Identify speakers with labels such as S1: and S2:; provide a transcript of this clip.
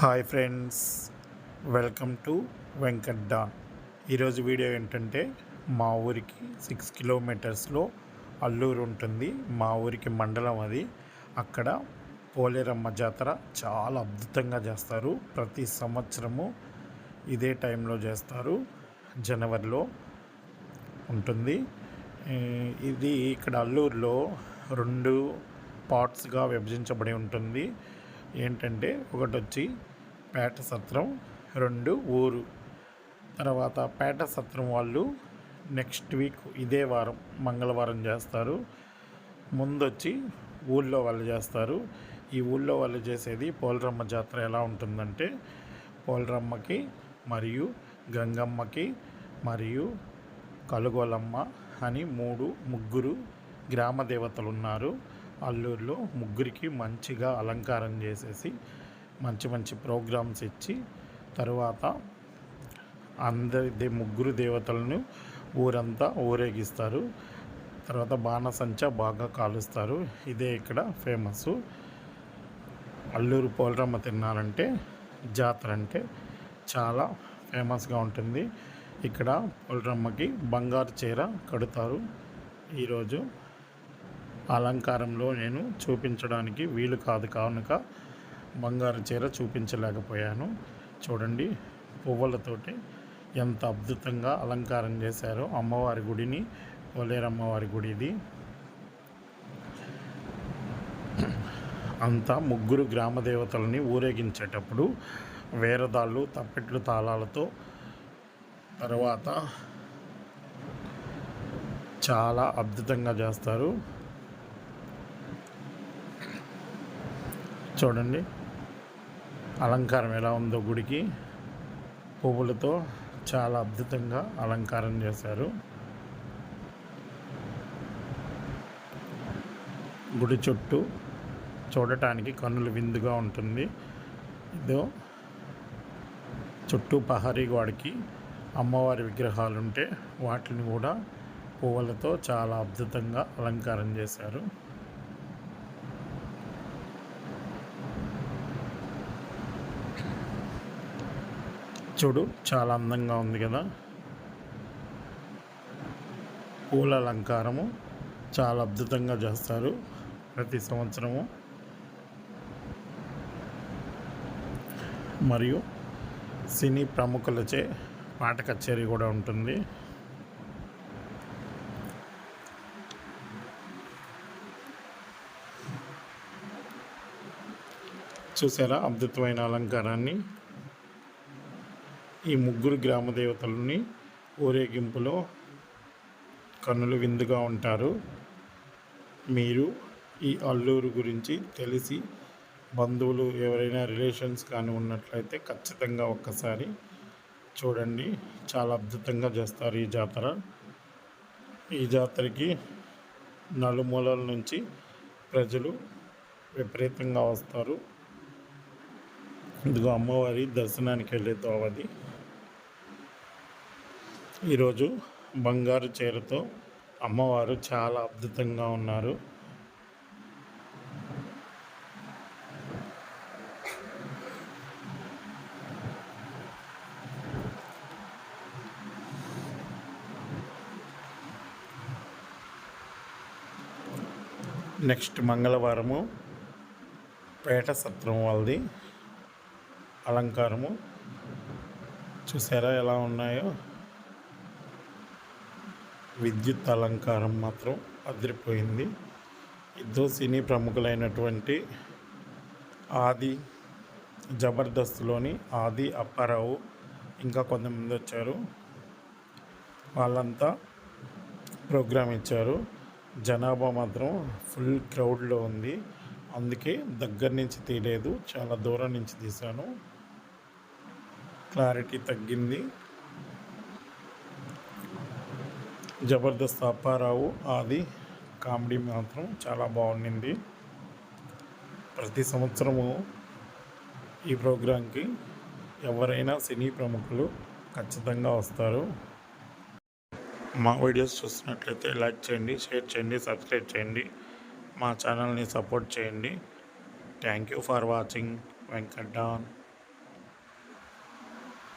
S1: Hi friends welcome to Venkat Don. ఈరోజు video ఏంటంటే మా ఊరికి సిక్స్ కిలోమీటర్స్లో అల్లూరు ఉంటుంది. మా ఊరికి మండలం అది. అక్కడ పోలేరమ్మ జాతర చాలా అద్భుతంగా చేస్తారు. ప్రతి సంవత్సరము ఇదే టైంలో చేస్తారు. జనవరిలో ఉంటుంది. ఇది ఇక్కడ అల్లూరులో రెండు పార్ట్స్గా విభజించబడి ఉంటుంది. ఏంటంటే ఒకటి వచ్చి పేట సత్రం రెండు ఊరు. తర్వాత పేట సత్రం వాళ్ళు నెక్స్ట్ వీక్ ఇదే వారం మంగళవారం చేస్తారు. ముందొచ్చి ఊళ్ళో వాళ్ళు చేస్తారు. ఈ ఊళ్ళో వాళ్ళు చేసేది పోలరమ్మ జాతర ఎలా ఉంటుందంటే పోలరమ్మకి మరియు గంగమ్మకి మరియు కలుగోలమ్మ అని మూడు ముగ్గురు గ్రామ దేవతలు ఉన్నారు అల్లూరులో ముగ్గురికి మంచిగా అలంకారం చేసేసి మంచి మంచి ప్రోగ్రామ్స్ ఇచ్చి తర్వాత అందరి దే ముగ్గురు దేవతలను ఊరంతా ఊరేగిస్తారు. తర్వాత బాణసంచ బాగా కాలుస్తారు. ఇదే ఇక్కడ ఫేమస్. అల్లూరు పోలరమ్మ తిన్నారంటే జాతర అంటే చాలా ఫేమస్గా ఉంటుంది. ఇక్కడ పోలరమ్మకి బంగారు చీర కడతారు. ఈరోజు అలంకారంలో నేను చూపించడానికి వీలు కాదు. కానుక బంగారు చీర చూపించలేకపోయాను. చూడండి పువ్వులతోటి ఎంత అద్భుతంగా అలంకారం చేశారో. అమ్మవారి గుడిని పోలేరమ్మవారి గుడి ఇది అంతా ముగ్గురు గ్రామ దేవతలని ఊరేగించేటప్పుడు వేరదాళ్ళు తప్పెట్లు తాళాలతో తర్వాత చాలా అద్భుతంగా చేస్తారు. చూడండి. అలంకారం ఎలా ఉందో గుడికి. పువ్వులతో చాలా అద్భుతంగా అలంకారం చేశారు. గుడి చుట్టూ చూడటానికి కన్నుల విందుగా ఉంటుంది. ఇదో చుట్టూ పహారీ గోడకి అమ్మవారి విగ్రహాలు ఉంటే వాటిని కూడా పువ్వులతో చాలా అద్భుతంగా అలంకారం చేశారు. చూడు చాలా అందంగా ఉంది కదా. పూల అలంకారము చాలా అద్భుతంగా చేస్తారు ప్రతి సంవత్సరము. మరియు సినీ ప్రముఖులచే పాట కచేరీ కూడా ఉంటుంది. చూసారా అద్భుతమైన అలంకారాన్ని? ఈ ముగ్గురు గ్రామ దేవతలని ఊరేగింపులో కన్నులు విందుగా ఉంటారు. మీరు ఈ అల్లూరు గురించి తెలిసి బంధువులు ఎవరైనా రిలేషన్స్ కానీ ఉన్నట్లయితే ఖచ్చితంగా ఒక్కసారి చూడండి. చాలా అద్భుతంగా చేస్తారు ఈ జాతర. ఈ జాతరకి నలుమూలల నుంచి ప్రజలు విపరీతంగా వస్తారు. ఇదిగో అమ్మవారి దర్శనానికి వెళ్ళే తోవది ఈరోజు బంగారు చీరతో అమ్మవారు చాలా అద్భుతంగా ఉన్నారు. నెక్స్ట్ మంగళవారము పేట సత్రం వాళ్ళది. అలంకారము చూసారా ఎలా ఉన్నాయో? విద్యుత్ అలంకారం మాత్రం అదిరిపోయింది. ఇద్దరు సినీ ప్రముఖులైనటువంటి ఆది జబర్దస్త్లోని ఆది అప్పారావు ఇంకా కొంతమంది వచ్చారు. వాళ్ళంతా ప్రోగ్రామ్ ఇచ్చారు. జనాభా మాత్రం ఫుల్ క్రౌడ్లో ఉంది. అందుకే దగ్గర నుంచి తీయలేదు. చాలా దూరం నుంచి తీశాను. క్లారిటీ తగ్గింది. జబర్దస్త్ అప్పారావు ఆది కామెడీ మాత్రం చాలా బాగుండింది. ప్రతి సంవత్సరము ఈ ప్రోగ్రాంకి ఎవరైనా సినీ ప్రముఖులు ఖచ్చితంగా వస్తారు. మా వీడియోస్ చూసినట్లయితే లైక్ చేయండి షేర్ చేయండి సబ్స్క్రైబ్ చేయండి. మా ఛానల్ని సపోర్ట్ చేయండి. Thank you for watching. Venkat Don.